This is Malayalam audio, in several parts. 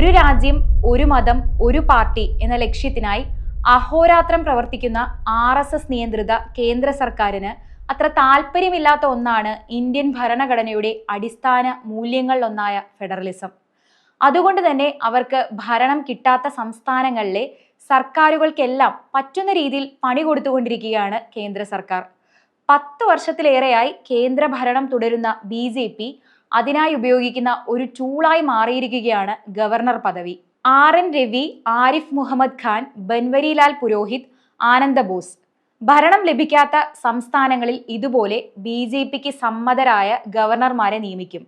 ഒരു രാജ്യം ഒരു മതം ഒരു പാർട്ടി എന്ന ലക്ഷ്യത്തിനായി അഹോരാത്രം പ്രവർത്തിക്കുന്ന ആർ എസ് എസ് നിയന്ത്രിത കേന്ദ്ര സർക്കാരിന് അത്ര താല്പര്യമില്ലാത്ത ഒന്നാണ് ഇന്ത്യൻ ഭരണഘടനയുടെ അടിസ്ഥാന മൂല്യങ്ങളിലൊന്നായ ഫെഡറലിസം. അതുകൊണ്ട് തന്നെ അവർക്ക് ഭരണം കിട്ടാത്ത സംസ്ഥാനങ്ങളിലെ സർക്കാരുകൾക്കെല്ലാം പറ്റുന്ന രീതിയിൽ പണി കൊടുത്തുകൊണ്ടിരിക്കുകയാണ് കേന്ദ്ര സർക്കാർ. പത്ത് വർഷത്തിലേറെയായി കേന്ദ്ര ഭരണം തുടരുന്ന ബി ജെ പി അതിനായി ഉപയോഗിക്കുന്ന ഒരു ടൂളായി മാറിയിരിക്കുകയാണ് ഗവർണർ പദവി. R N Ravi Arif Mohammad Khan Banwarilal Purohit Ananda Bose. ഭരണം ലഭിക്കാത്ത സംസ്ഥാനങ്ങളിൽ ഇതുപോലെ ബി ജെ പിക്ക് സമ്മതരായ ഗവർണർമാരെ നിയമിക്കും.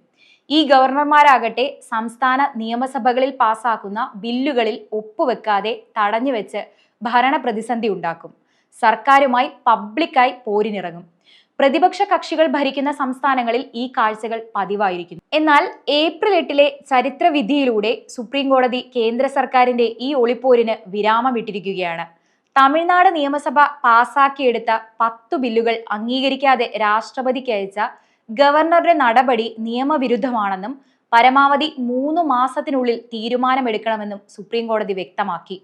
ഈ ഗവർണർമാരാകട്ടെ സംസ്ഥാന നിയമസഭകളിൽ പാസാക്കുന്ന ബില്ലുകളിൽ ഒപ്പുവെക്കാതെ തടഞ്ഞുവെച്ച് ഭരണ പ്രതിസന്ധി ഉണ്ടാക്കും. സർക്കാരുമായി പബ്ലിക്കായി പോരിനിറങ്ങും. പ്രതിപക്ഷ കക്ഷികൾ ഭരിക്കുന്ന സംസ്ഥാനങ്ങളിൽ ഈ കാഴ്ചകൾ പതിവായിരിക്കുന്നു. എന്നാൽ ഏപ്രിൽ എട്ടിലെ ചരിത്ര വിധിയിലൂടെ സുപ്രീം കോടതി കേന്ദ്ര സർക്കാരിന്റെ ഈ ഒളിപ്പോരിന് വിരാമമിട്ടിരിക്കുകയാണ്. തമിഴ്നാട് നിയമസഭ പാസാക്കിയെടുത്ത പത്തു ബില്ലുകൾ അംഗീകരിക്കാതെ രാഷ്ട്രപതിക്ക് അയച്ച ഗവർണറുടെ നടപടി നിയമവിരുദ്ധമാണെന്നും പരമാവധി മൂന്ന് മാസത്തിനുള്ളിൽ തീരുമാനമെടുക്കണമെന്നും സുപ്രീം കോടതി വ്യക്തമാക്കി.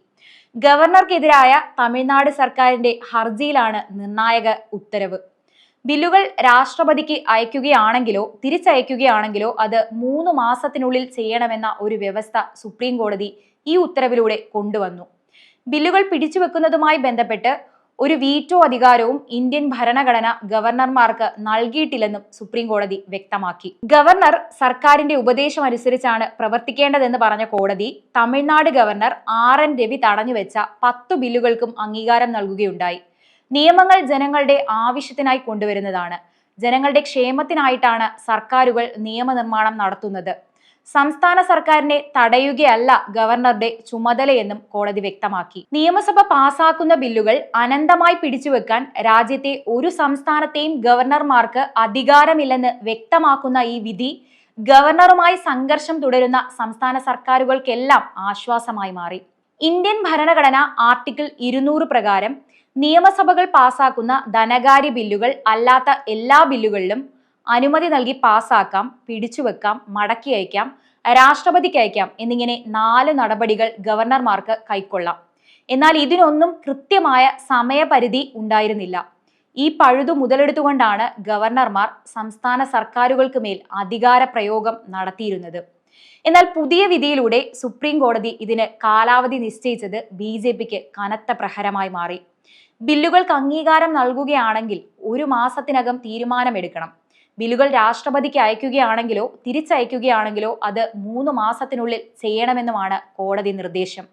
ഗവർണർക്കെതിരായ തമിഴ്നാട് സർക്കാരിന്റെ ഹർജിയിലാണ് നിർണായക ഉത്തരവ്. ബില്ലുകൾ രാഷ്ട്രപതിക്ക് അയക്കുകയാണെങ്കിലോ തിരിച്ചയക്കുകയാണെങ്കിലോ അത് മൂന്ന് മാസത്തിനുള്ളിൽ ചെയ്യണമെന്ന ഒരു വ്യവസ്ഥ സുപ്രീം കോടതി ഈ ഉത്തരവിലൂടെ കൊണ്ടുവന്നു. ബില്ലുകൾ പിടിച്ചുവെക്കുന്നതുമായി ബന്ധപ്പെട്ട് ഒരു വീറ്റോ അധികാരവും ഇന്ത്യൻ ഭരണഘടന ഗവർണർമാർക്ക് നൽകിയിട്ടില്ലെന്നും സുപ്രീം കോടതി വ്യക്തമാക്കി. ഗവർണർ സർക്കാരിന്റെ ഉപദേശം അനുസരിച്ചാണ് പ്രവർത്തിക്കേണ്ടതെന്ന് പറഞ്ഞ കോടതി Tamil Nadu governor R N Ravi തടഞ്ഞുവെച്ച പത്തു ബില്ലുകൾക്കും അംഗീകാരം നൽകുകയുണ്ടായി. നിയമങ്ങൾ ജനങ്ങളുടെ ആവശ്യത്തിനായി കൊണ്ടുവരുന്നതാണ്. ജനങ്ങളുടെ ക്ഷേമത്തിനായിട്ടാണ് സർക്കാരുകൾ നിയമനിർമ്മാണം നടത്തുന്നത്. സംസ്ഥാന സർക്കാരിനെ തടയുകയല്ല ഗവർണറുടെ ചുമതലയെന്നും കോടതി വ്യക്തമാക്കി. നിയമസഭ പാസാക്കുന്ന ബില്ലുകൾ അനന്തമായി പിടിച്ചുവെക്കാൻ രാജ്യത്തെ ഒരു സംസ്ഥാനത്തെയും ഗവർണർമാർക്ക് അധികാരമില്ലെന്ന് വ്യക്തമാക്കുന്ന ഈ വിധി ഗവർണറുമായി സംഘർഷം തുടരുന്ന സംസ്ഥാന സർക്കാരുകൾക്കെല്ലാം ആശ്വാസമായി മാറി. ഇന്ത്യൻ ഭരണഘടന ആർട്ടിക്കിൾ ഇരുന്നൂറ് പ്രകാരം നിയമസഭകൾ പാസാക്കുന്ന ധനകാര്യ ബില്ലുകൾ അല്ലാത്ത എല്ലാ ബില്ലുകളിലും അനുമതി നൽകി പാസാക്കാം പിടിച്ചുവെക്കാം മടക്കി അയക്കാം രാഷ്ട്രപതിക്ക് അയക്കാം എന്നിങ്ങനെ നാല് നടപടികൾ ഗവർണർമാർക്ക് കൈക്കൊള്ളാം. എന്നാൽ ഇതിനൊന്നും കൃത്യമായ സമയപരിധി ഉണ്ടായിരുന്നില്ല. ഈ പഴുതു മുതലെടുത്തുകൊണ്ടാണ് ഗവർണർമാർ സംസ്ഥാന സർക്കാരുകൾക്ക് മേൽ അധികാര പ്രയോഗം നടത്തിയിരുന്നത്. എന്നാൽ പുതിയ വിധിയിലൂടെ സുപ്രീം കോടതി ഇതിന് കാലാവധി നിശ്ചയിച്ചത് ബി കനത്ത പ്രഹരമായി മാറി. ബില്ലുകൾക്ക് അംഗീകാരം നൽകുകയാണെങ്കിൽ ഒരു മാസത്തിനകം തീരുമാനമെടുക്കണം. ബില്ലുകൾ രാഷ്ട്രപതിക്ക് അയക്കുകയാണെങ്കിലോ തിരിച്ചയക്കുകയാണെങ്കിലോ അത് മൂന്ന് മാസത്തിനുള്ളിൽ ചെയ്യണമെന്നുമാണ് കോടതി നിർദ്ദേശം.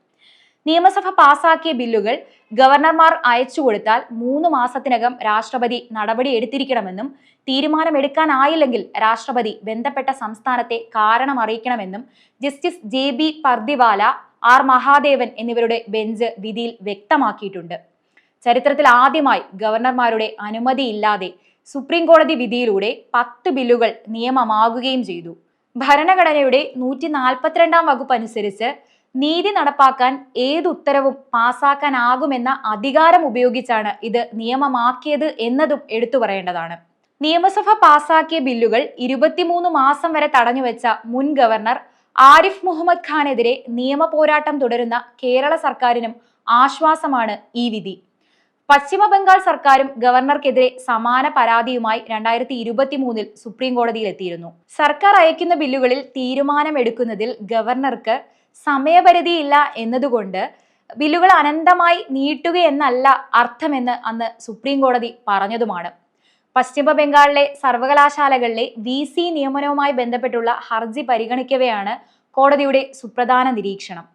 നിയമസഭ പാസാക്കിയ ബില്ലുകൾ ഗവർണർമാർ അയച്ചു കൊടുത്താൽ മൂന്ന് മാസത്തിനകം രാഷ്ട്രപതി നടപടി എടുത്തിരിക്കണമെന്നും തീരുമാനമെടുക്കാനായില്ലെങ്കിൽ രാഷ്ട്രപതി ബന്ധപ്പെട്ട സംസ്ഥാനത്തെ കാരണം അറിയിക്കണമെന്നും justice J B Pardiwala R Mahadevan എന്നിവരുടെ ബെഞ്ച് വിധിയിൽ വ്യക്തമാക്കിയിട്ടുണ്ട്. ചരിത്രത്തിൽ ആദ്യമായി ഗവർണർമാരുടെ അനുമതിയില്ലാതെ സുപ്രീം കോടതി വിധിയിലൂടെ പത്ത് ബില്ലുകൾ നിയമമാകുകയും ചെയ്തു. ഭരണഘടനയുടെ നൂറ്റി നാൽപ്പത്തിരണ്ടാം വകുപ്പ് അനുസരിച്ച് നീതി നടപ്പാക്കാൻ ഏത് ഉത്തരവും പാസാക്കാനാകുമെന്ന അധികാരം ഉപയോഗിച്ചാണ് ഇത് നിയമമാക്കിയത് എന്നതും എടുത്തു പറയേണ്ടതാണ്. നിയമസഭ പാസാക്കിയ ബില്ലുകൾ ഇരുപത്തിമൂന്ന് മാസം വരെ തടഞ്ഞുവെച്ച മുൻ ഗവർണർ ആരിഫ് മുഹമ്മദ് ഖാനെതിരെ നിയമ പോരാട്ടം തുടരുന്ന കേരള സർക്കാരിനും ആശ്വാസമാണ് ഈ വിധി. പശ്ചിമ ബംഗാൾ സർക്കാരും ഗവർണർക്കെതിരെ സമാന പരാതിയുമായി രണ്ടായിരത്തി ഇരുപത്തി മൂന്നിൽ സുപ്രീം കോടതിയിൽ എത്തിയിരുന്നു സർക്കാർ അയക്കുന്ന ബില്ലുകളിൽ തീരുമാനമെടുക്കുന്നതിൽ ഗവർണർക്ക് സമയപരിധിയില്ല എന്നതുകൊണ്ട് ബില്ലുകൾ അനന്തമായി നീട്ടുകയെന്നല്ല അർത്ഥമെന്ന് അന്ന് സുപ്രീം കോടതി പറഞ്ഞതുമാണ്. പശ്ചിമ ബംഗാളിലെ സർവകലാശാലകളിലെ വി സി നിയമനവുമായി ബന്ധപ്പെട്ടുള്ള ഹർജി പരിഗണിക്കവെയാണ് കോടതിയുടെ സുപ്രധാന നിരീക്ഷണം.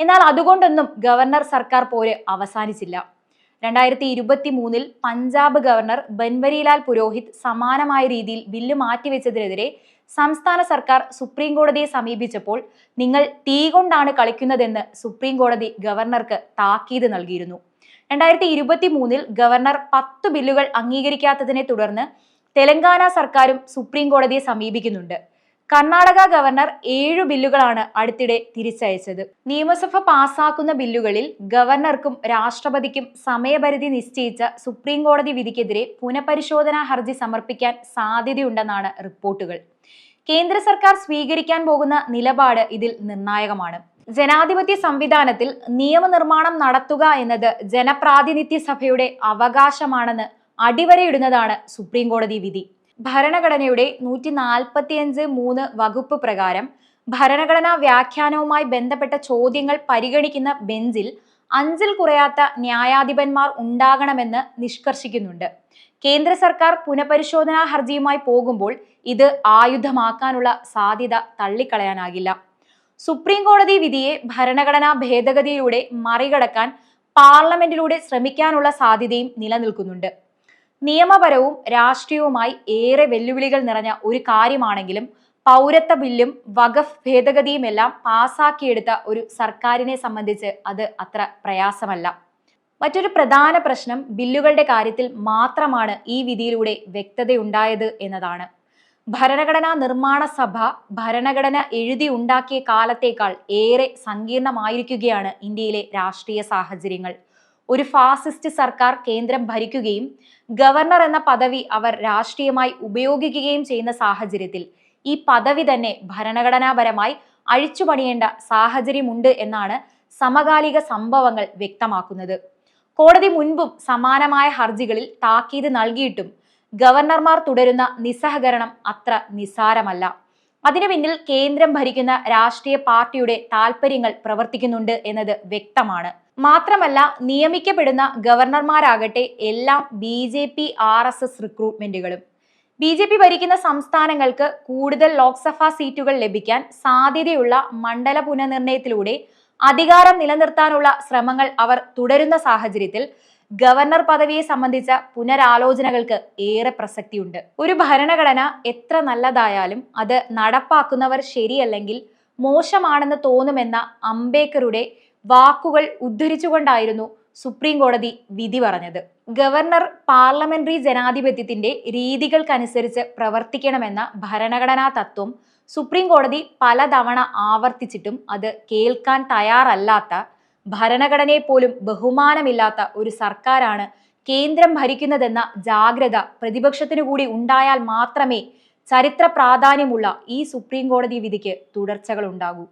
എന്നാൽ അതുകൊണ്ടൊന്നും ഗവർണർ സർക്കാർ പോര് അവസാനിച്ചില്ല. രണ്ടായിരത്തി ഇരുപത്തി മൂന്നിൽ പഞ്ചാബ് ഗവർണർ ബൻവരിലാൽ പുരോഹിത് സമാനമായ രീതിയിൽ ബില്ല് മാറ്റിവെച്ചതിനെതിരെ സംസ്ഥാന സർക്കാർ സുപ്രീം കോടതിയെ സമീപിച്ചപ്പോൾ നിങ്ങൾ തീ കൊണ്ടാണ് കളിക്കുന്നതെന്ന് സുപ്രീം കോടതി ഗവർണർക്ക് താക്കീത് നൽകിയിരുന്നു. രണ്ടായിരത്തി ഇരുപത്തി മൂന്നിൽ ഗവർണർ പത്ത് ബില്ലുകൾ അംഗീകരിക്കാത്തതിനെ തുടർന്ന് തെലങ്കാന സർക്കാരും സുപ്രീം കോടതിയെ സമീപിക്കുന്നുണ്ട്. കർണാടക ഗവർണർ ഏഴു ബില്ലുകളാണ് അടുത്തിടെ തിരിച്ചയച്ചത്. നിയമസഭ പാസാക്കുന്ന ബില്ലുകളിൽ ഗവർണർക്കും രാഷ്ട്രപതിക്കും സമയപരിധി നിശ്ചയിച്ച സുപ്രീം കോടതി വിധിക്കെതിരെ പുനഃപരിശോധനാ ഹർജി സമർപ്പിക്കാൻ സാധ്യതയുണ്ടെന്നാണ് റിപ്പോർട്ടുകൾ. കേന്ദ്ര സർക്കാർ സ്വീകരിക്കാൻ പോകുന്ന നിലപാട് ഇതിൽ നിർണായകമാണ്. ജനാധിപത്യ സംവിധാനത്തിൽ നിയമനിർമ്മാണം നടത്തുക എന്നത് ജനപ്രാതിനിധ്യ സഭയുടെ അവകാശമാണെന്ന് അടിവരയിടുന്നതാണ് സുപ്രീം കോടതി വിധി. ഭരണഘടനയുടെ നൂറ്റി നാൽപ്പത്തിയഞ്ച് മൂന്ന് വകുപ്പ് പ്രകാരം ഭരണഘടനാ വ്യാഖ്യാനവുമായി ബന്ധപ്പെട്ട ചോദ്യങ്ങൾ പരിഗണിക്കുന്ന ബെഞ്ചിൽ അഞ്ചിൽ കുറയാത്ത ന്യായാധിപന്മാർ ഉണ്ടാകണമെന്ന് നിഷ്കർഷിക്കുന്നുണ്ട്. കേന്ദ്ര സർക്കാർ പുനഃപരിശോധനാ ഹർജിയുമായി പോകുമ്പോൾ ഇത് ആയുധമാക്കാനുള്ള സാധ്യത തള്ളിക്കളയാനാകില്ല. സുപ്രീം കോടതി വിധിയെ ഭരണഘടനാ ഭേദഗതിയിലൂടെ മറികടക്കാൻ പാർലമെന്റിലൂടെ ശ്രമിക്കാനുള്ള സാധ്യതയും നിലനിൽക്കുന്നുണ്ട്. നിയമപരവും രാഷ്ട്രീയവുമായി ഏറെ വെല്ലുവിളികൾ നിറഞ്ഞ ഒരു കാര്യമാണെങ്കിലും പൗരത്വ ബില്ലും വഖഫ് ഭേദഗതിയുമെല്ലാം പാസാക്കിയെടുത്ത ഒരു സർക്കാരിനെ സംബന്ധിച്ച് അത് അത്ര പ്രയാസമല്ല. മറ്റൊരു പ്രധാന പ്രശ്നം ബില്ലുകളുടെ കാര്യത്തിൽ മാത്രമാണ് ഈ വിധിയിലൂടെ വ്യക്തതയുണ്ടായത് എന്നതാണ്. ഭരണഘടനാ നിർമ്മാണ സഭ ഭരണഘടന എഴുതി ഉണ്ടാക്കിയ കാലത്തേക്കാൾ ഏറെ സങ്കീർണമായിരിക്കുകയാണ് ഇന്ത്യയിലെ രാഷ്ട്രീയ സാഹചര്യങ്ങൾ. ഒരു ഫാസിസ്റ്റ് സർക്കാർ കേന്ദ്രം ഭരിക്കുകയും ഗവർണർ എന്ന പദവി അവർ രാഷ്ട്രീയമായി ഉപയോഗിക്കുകയും ചെയ്യുന്ന സാഹചര്യത്തിൽ ഈ പദവി തന്നെ ഭരണഘടനാപരമായി അഴിച്ചുപണിയേണ്ട സാഹചര്യമുണ്ട് എന്നാണ് സമകാലിക സംഭവങ്ങൾ വ്യക്തമാക്കുന്നത്. കോടതി മുൻപും സമാനമായ ഹർജികളിൽ താക്കീത് നൽകിയിട്ടും ഗവർണർമാർ തുടരുന്ന നിസ്സഹകരണം അത്ര നിസ്സാരമല്ല. അതിനു പിന്നിൽ കേന്ദ്രം ഭരിക്കുന്ന രാഷ്ട്രീയ പാർട്ടിയുടെ താൽപ്പര്യങ്ങൾ പ്രവർത്തിക്കുന്നുണ്ട് എന്നത് വ്യക്തമാണ്. മാത്രമല്ല നിയമിക്കപ്പെടുന്ന ഗവർണർമാരാകട്ടെ എല്ലാം B J P R S S റിക്രൂട്ട്മെന്റുകളും B J P ഭരിക്കുന്ന സംസ്ഥാനങ്ങൾക്ക് കൂടുതൽ ലോക്സഭാ സീറ്റുകൾ ലഭിക്കാൻ സാധ്യതയുള്ള മണ്ഡല പുനർനിർണയത്തിലൂടെ അധികാരം നിലനിർത്താനുള്ള ശ്രമങ്ങൾ അവർ തുടരുന്ന സാഹചര്യത്തിൽ ഗവർണർ പദവിയെ സംബന്ധിച്ച പുനരാലോചനകൾക്ക് ഏറെ പ്രസക്തിയുണ്ട്. ഒരു ഭരണഘടന എത്ര നല്ലതായാലും അത് നടപ്പാക്കുന്നവർ ശരിയല്ലെങ്കിൽ മോശമാണെന്ന് തോന്നുമെന്ന അംബേദ്കറുടെ വാക്കുകൾ ഉദ്ധരിച്ചുകൊണ്ടായിരുന്നു സുപ്രീം കോടതി വിധി പറഞ്ഞത്. ഗവർണർ പാർലമെന്ററി ജനാധിപത്യത്തിന്റെ രീതികൾക്കനുസരിച്ച് പ്രവർത്തിക്കണമെന്ന ഭരണഘടനാ തത്വം സുപ്രീം കോടതി പലതവണ ആവർത്തിച്ചിട്ടും അത് കേൾക്കാൻ തയ്യാറല്ലാത്ത ഭരണഘടനയെ പോലും ബഹുമാനമില്ലാത്ത ഒരു സർക്കാരാണ് കേന്ദ്രം ഭരിക്കുന്നതെന്ന ജാഗ്രത പ്രതിപക്ഷത്തിനു കൂടി ഉണ്ടായാൽ മാത്രമേ ചരിത്ര പ്രാധാന്യമുള്ള ഈ സുപ്രീം കോടതി വിധിക്ക് തുടർച്ചകൾ ഉണ്ടാകൂ